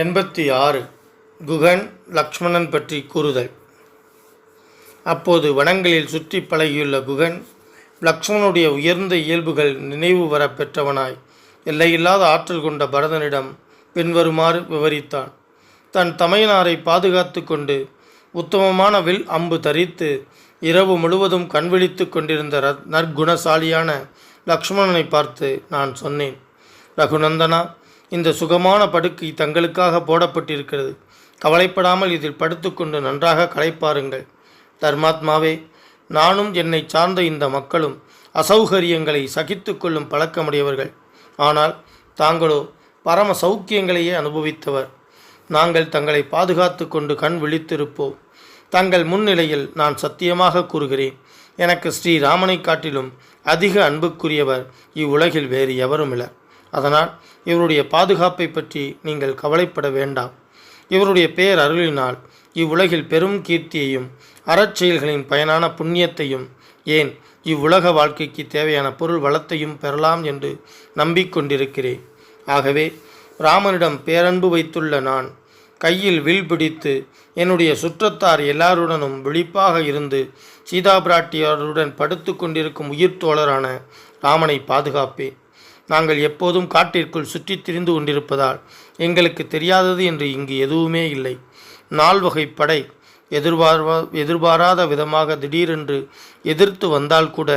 எண்பத்தி ஆறு குகன் லக்ஷ்மணன் பற்றி கூறுதல். அப்போது வனங்களில் சுற்றி பழகியுள்ள குகன் லக்ஷ்மணனுடைய உயர்ந்த இயல்புகள் நினைவு வர பெற்றவனாய் எல்லையில்லாத ஆற்றல் கொண்ட பரதனிடம் பின்வருமாறு விவரித்தான். தன் தமையனாரை பாதுகாத்து கொண்டு உத்தமமான வில் அம்பு தரித்து இரவு முழுவதும் கண்விழித்து கொண்டிருந்த நற்குணசாலியான லக்ஷ்மணனை பார்த்து நான் சொன்னேன் ரகுநந்தனா இந்த சுகமான படுக்கை தங்களுக்காக போடப்பட்டிருக்கிறது. கவலைப்படாமல் இதில் படுத்துக்கொண்டு நன்றாக களைப்பாருங்கள். தர்மாத்மாவே நானும் என்னை சார்ந்த இந்த மக்களும் அசௌகரியங்களை சகித்து கொள்ளும் பழக்கமுடையவர்கள். ஆனால் தாங்களோ பரம சௌக்கியங்களையே அனுபவித்தவர். நாங்கள் தங்களை பாதுகாத்து கொண்டு கண் விழித்திருப்போம். தங்கள் முன்னிலையில் நான் சத்தியமாக கூறுகிறேன். எனக்கு ஸ்ரீராமனை காட்டிலும் அதிக அன்புக்குரியவர் இவ்வுலகில் வேறு எவரும் இல்லை அதனால் இவருடைய பாதுகாப்பை பற்றி நீங்கள் கவலைப்பட வேண்டாம். இவருடைய பெயர் அருளினால் இவ்வுலகில் பெரும் கீர்த்தியையும் அறச்செயல்களின் பயனான புண்ணியத்தையும் ஏன் இவ்வுலக வாழ்க்கைக்கு தேவையான பொருள் வளத்தையும் பெறலாம் என்று நம்பிக்கொண்டிருக்கிறேன். ஆகவே ராமனிடம் பேரன்பு வைத்துள்ள நான் கையில் வில் பிடித்து என்னுடைய சுற்றத்தார் எல்லாருடனும் விழிப்பாக இருந்து சீதா பிராட்டியாருடன் படுத்து கொண்டிருக்கும் உயிர் தோழரான ராமனை பாதுகாப்பேன். நாங்கள் எப்போதும் காட்டிற்குள் சுற்றித் திரிந்து கொண்டிருப்பதால் எங்களுக்கு தெரியாதது என்று இங்கு எதுவுமே இல்லை. நால்வகை படை எதிர்பார்வா எதிர்பாராத விதமாக திடீரென்று எதிர்த்து வந்தால் கூட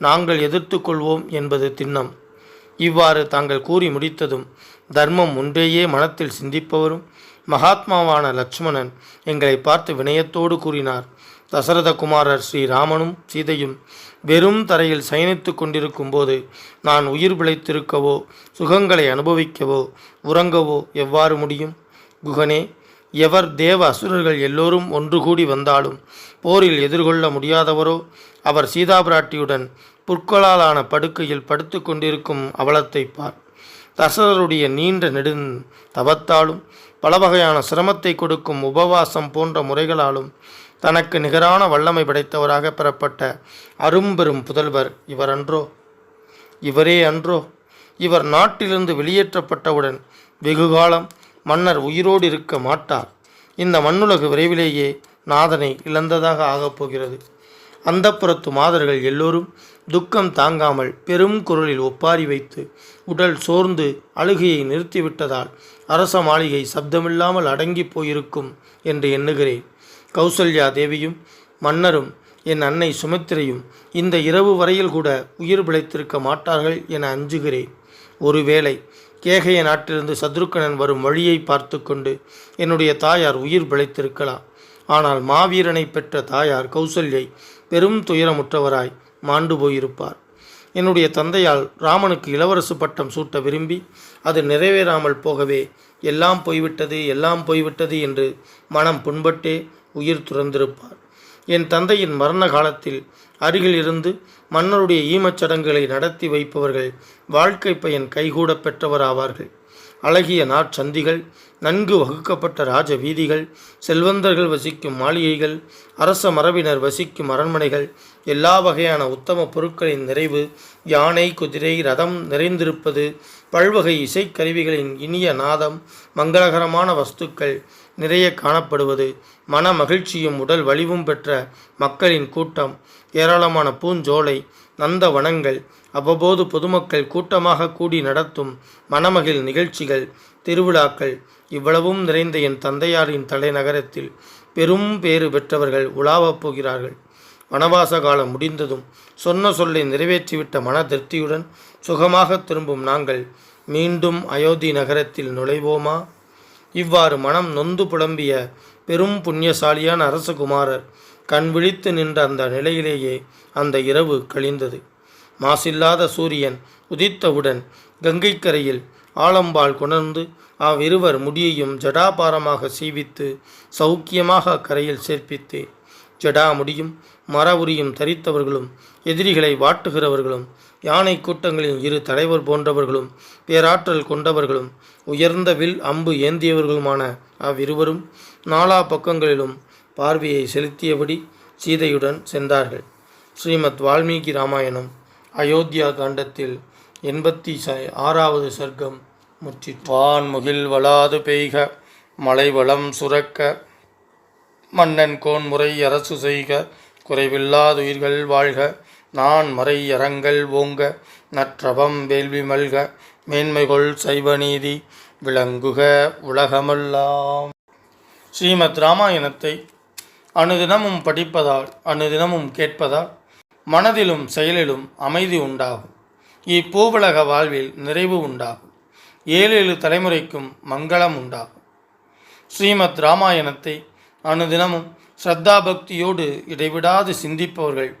நாங்கள் எதிர்த்து கொள்வோம் என்பது திண்ணம். இவ்வாறு தாங்கள் கூறி முடித்ததும் தர்மம் ஒன்றேயே மனத்தில் சிந்திப்பவரும் மகாத்மாவான லட்சுமணன் எங்களை பார்த்து வினயத்தோடு கூறினார். தசரத குமாரர் ஸ்ரீராமனும் சீதையும் வெறும் தரையில் சயனித்து கொண்டிருக்கும் போது நான் உயிர் பிழைத்திருக்கவோ சுகங்களை அனுபவிக்கவோ உறங்கவோ எவ்வாறு முடியும்? குகனே எவர் தேவ அசுரர்கள் எல்லோரும் ஒன்று கூடி வந்தாலும் போரில் எதிர்கொள்ள முடியாதவரோ அவர் சீதா பிராட்டியுடன் புற்களாலான படுக்கையில் படுத்து கொண்டிருக்கும் அவலத்தை பார். தசரருடைய நீண்ட நெடுந் தவத்தாலும் பல வகையான சிரமத்தை கொடுக்கும் உபவாசம் போன்ற முறைகளாலும் தனக்கு நிகரான வல்லமை படைத்தவராக பெறப்பட்ட அரும்பெரும் புதல்வர் இவரன்றோ இவரே அன்றோ? இவர் நாட்டிலிருந்து வெளியேற்றப்பட்டவுடன் வெகுகாலம் மன்னர் உயிரோடு இருக்க மாட்டார். இந்த மண்ணுலகு விரைவிலேயே நாதனை இழந்ததாக ஆகப் போகிறது. அந்தப்புறத்து மாதர்கள் எல்லோரும் துக்கம் தாங்காமல் பெரும் குரலில் ஒப்பாரி வைத்து உடல் சோர்ந்து அழுகையை நிறுத்திவிட்டதால் அரச மாளிகை சப்தமில்லாமல் அடங்கி போயிருக்கும் என்று எண்ணுகிறேன். கௌசல்யா தேவியும் மன்னரும் என் அன்னை சுமித்திரையும் இந்த இரவு வரையில் கூட உயிர் பிழைத்திருக்க மாட்டார்கள் என அஞ்சுகிறேன். ஒருவேளை கேகய நாட்டிலிருந்து சத்ருக்கணன் வரும் வழியை பார்த்து கொண்டு என்னுடைய தாயார் உயிர் பிழைத்திருக்கலாம். ஆனால் மாவீரனை பெற்ற தாயார் கௌசல்யை பெரும் துயரமுற்றவராய் மாண்டு போயிருப்பார். என்னுடைய தந்தையால் ராமனுக்கு இளவரசு பட்டம் சூட்ட விரும்பி அது நிறைவேறாமல் போகவே எல்லாம் போய்விட்டது எல்லாம் போய்விட்டது என்று மனம் புண்பட்டே உயிர் துறந்திருப்பார். என் தந்தையின் மரண காலத்தில் அருகில் இருந்து மன்னருடைய ஈமச் சடங்குகளை நடத்தி வைப்பவர்கள் வாழ்க்கை பயன் கைகூட பெற்றவராவார்கள். அழகிய நாற்சந்திகள் நன்கு வகுக்கப்பட்ட ராஜ வீதிகள் செல்வந்தர்கள் வசிக்கும் மாளிகைகள் அரச மரபினர் வசிக்கும் அரண்மனைகள் எல்லா வகையான உத்தம பொருட்களின் நிறைவு யானை குதிரை ரதம் நிறைந்திருப்பது பல்வகை இசைக்கருவிகளின் இனிய நாதம் மங்களகரமான வஸ்துக்கள் நிறைய காணப்படுவது. மன மகிழ்ச்சியும் உடல் வலிவும் பெற்ற மக்களின் கூட்டம். ஏராளமான பூஞ்சோலை நந்த வனங்கள் அவ்வப்போது பொதுமக்கள் கூட்டமாக கூடி நடத்தும் மணமகிழ் நிகழ்ச்சிகள் திருவிழாக்கள் இவ்வளவும் நிறைந்த என் தந்தையாரின் தலைநகரத்தில் பெரும் பேறு பெற்றவர்கள் உலாவப் போகிறார்கள். வனவாச காலம் முடிந்ததும் சொன்ன சொல்லை நிறைவேற்றிவிட்ட மன திருப்தியுடன் சுகமாக திரும்பும் நாங்கள் மீண்டும் அயோத்தி நகரத்தில் நுழைவோமா? இவ்வாறு மனம் நொந்து புலம்பிய பெரும் புண்ணியசாலியான அரசகுமாரர் கண் விழித்து நின்ற அந்த நிலையிலேயே அந்த இரவு கழிந்தது. மாசில்லாத சூரியன் உதித்தவுடன் கங்கைக்கரையில் ஆலம்பால் கொணர்ந்து அவ்விருவர் முடியையும் ஜடாபாரமாக சீவித்து சௌக்கியமாக அக்கரையில் சேர்ப்பித்து ஜடா முடியும் மர உரியும் தரித்தவர்களும் எதிரிகளை வாட்டுகிறவர்களும் யானை கூட்டங்களின் இரு தலைவர் போன்றவர்களும் பேராற்றல் கொண்டவர்களும் உயர்ந்த வில் அம்பு ஏந்தியவர்களுமான அவ்விருவரும் நாலா பக்கங்களிலும் பார்வையை செலுத்தியபடி சீதையுடன் சென்றார்கள். ஸ்ரீமத் வால்மீகி ராமாயணம் அயோத்தியா காண்டத்தில் எண்பத்தி ச ஆறாவது சர்க்கம் முற்றி வான்முகில் வளாது பெய்க மலை வளம் சுரக்க மன்னன் கோன்முறை அரசு செய்க குறைவில்லாதுயிர்கள் வாழ்க நான் மறை அறங்கள் ஓங்க நற்றவம் வேள்வி மல்க மேன்மைகொள் சைவநீதி விளங்குக உலகமெல்லாம். ஸ்ரீமத் ராமாயணத்தை அனுதினமும் படிப்பதால் அனுதினமும் கேட்பதால் மனதிலும் செயலிலும் அமைதி உண்டாகும். இப்பூவுலக வாழ்வில் நிறைவு உண்டாகும். ஏழு ஏழு தலைமுறைக்கும் மங்களம் உண்டாகும். ஸ்ரீமத் ராமாயணத்தை அனுதினமும் ஸ்ரத்தா பக்தியோடு இடைவிடாது சிந்திப்பவர்கள்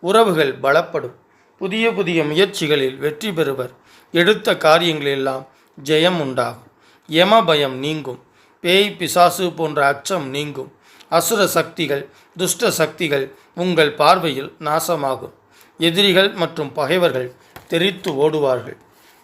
உறவுகள் பலப்படும். புதிய புதிய முயற்சிகளில் வெற்றி பெறுவர். எடுத்த காரியங்களெல்லாம் ஜெயம் உண்டாகும். யம பயம் நீங்கும். பேய் பிசாசு போன்ற அச்சம் நீங்கும். அசுர சக்திகள் துஷ்ட சக்திகள் உங்கள் பார்வையில் நாசமாகும். எதிரிகள் மற்றும் பகைவர்கள் தெரித்து ஓடுவார்கள்.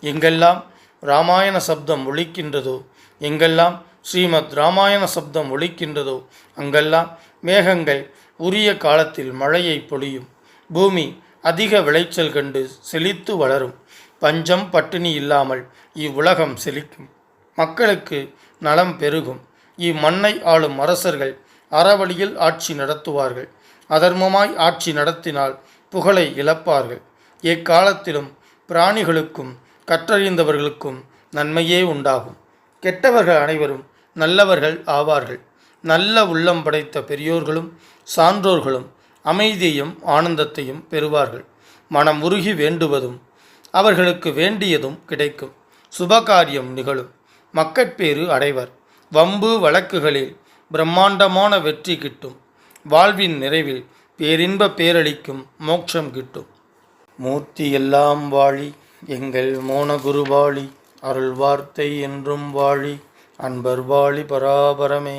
எங்கெல்லாம் ராமாயண சப்தம் ஒழிக்கின்றதோ எங்கெல்லாம் ஸ்ரீமத் ராமாயண சப்தம் ஒழிக்கின்றதோ அங்கெல்லாம் மேகங்கள் உரிய காலத்தில் மழையை பொழியும். பூமி அதிக விளைச்சல் கண்டு செழித்து வளரும். பஞ்சம் பட்டினி இல்லாமல் இவ்வுலகம் செழிக்கும். மக்களுக்கு நலம் பெருகும். இம்மண்ணை ஆளும் அரசர்கள் அறவழியில் ஆட்சி நடத்துவார்கள். அதர்மமாய் ஆட்சி நடத்தினால் புகழை இழப்பார்கள். எக்காலத்திலும் பிராணிகளுக்கும் கற்றறிந்தவர்களுக்கும் நன்மையே உண்டாகும். கெட்டவர்கள் அனைவரும் நல்லவர்கள் ஆவார்கள். நல்ல உள்ளம் படைத்த பெரியோர்களும் சான்றோர்களும் அமைதியையும் ஆனந்தத்தையும் பெறுவார்கள். மனம் உருகி வேண்டுவதும் அவர்களுக்கு வேண்டியதும் கிடைக்கும். சுபகாரியம் நிகழும். மக்கட்பேறு அடைவர். வம்பு வழக்குகளில் பிரம்மாண்டமான வெற்றி கிட்டும். வாழ்வின் நிறைவில் பேரின்ப பேரளிக்கும் மோட்சம் கிட்டும். மூர்த்தி எல்லாம் வாழி எங்கள் மோனகுருவாளி அருள் வார்த்தை என்றும் வாழி அன்பர் வாழி பராபரமே.